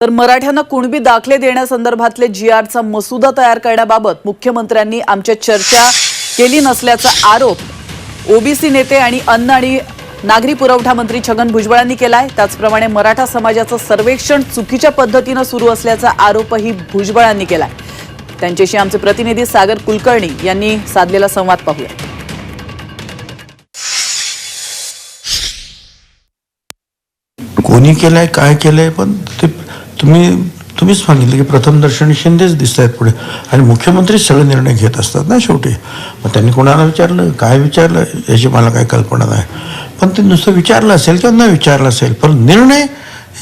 तर मराठ्यांना कुणबी दाखले देण्यासंदर्भातले जी आरचा मसुदा तयार करण्याबाबत मुख्यमंत्र्यांनी आमच्या चर्चा केली नसल्याचा आरोप ओबीसी नेते आणि अन्न आणि नागरी पुरवठा मंत्री छगन भुजबळांनी केलाय. त्याचप्रमाणे मराठा समाजाचं सर्वेक्षण चुकीच्या पद्धतीनं सुरू असल्याचा आरोपही भुजबळांनी केलाय. त्यांच्याशी आमचे प्रतिनिधी सागर कुलकर्णी यांनी साधलेला संवाद पाहूया. कोणी केलंय काय केलंय पण ते तुम्ही तुम्हीच सांगितलं की प्रथम दर्शनी शिंदेच दिसत आहेत पुढे. आणि मुख्यमंत्री सगळे निर्णय घेत असतात ना शेवटी. मग त्यांनी कोणाला विचारलं? काय विचारलं? याची मला काही कल्पना नाही. पण ते नुसतं विचारलं असेल किंवा न विचारलं असेल पण निर्णय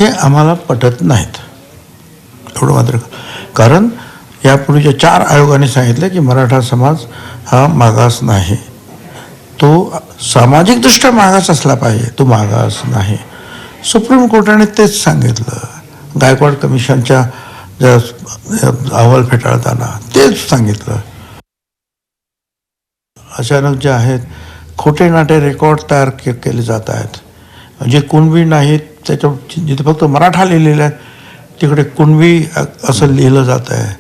हे आम्हाला पटत नाहीत. एवढं मात्र कारण यापूर्वीच्या चार आयोगाने सांगितलं की मराठा समाज हा मागास नाही. तो सामाजिकदृष्ट्या मागास असला पाहिजे तो मागास नाही. सुप्रीम कोर्टाने तेच सांगितलं. गायकवाड कमिशनच्या अहवाल फेटाळताना तेच सांगितलं. अचानक जे आहेत खोटे नाटे रेकॉर्ड तयार के केले जात आहेत. जे कुणबी नाहीत त्याच्या जिथे फक्त मराठा लिहिलेलं आहे तिकडे कुणबी असं लिहिलं जात आहे.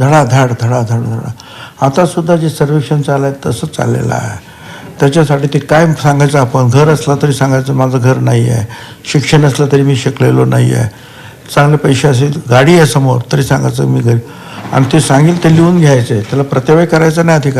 धडाधड धडाधड धडा आतासुद्धा जे सर्वेक्षण चाललं आहे तसंच चाललेलं आहे. त्याच्यासाठी ते काय सांगायचं आपण घर असलं तरी सांगायचं माझं घर नाही आहे. शिक्षण असलं तरी मी शिकलेलो नाही आहे. चांगले पैसे असेल गाडी आहे समोर तरी सांगायचं मी घरी. आणि ते सांगेल ते लिहून घ्यायचं आहे त्याला प्रत्यवय करायचा नाही अधिकार.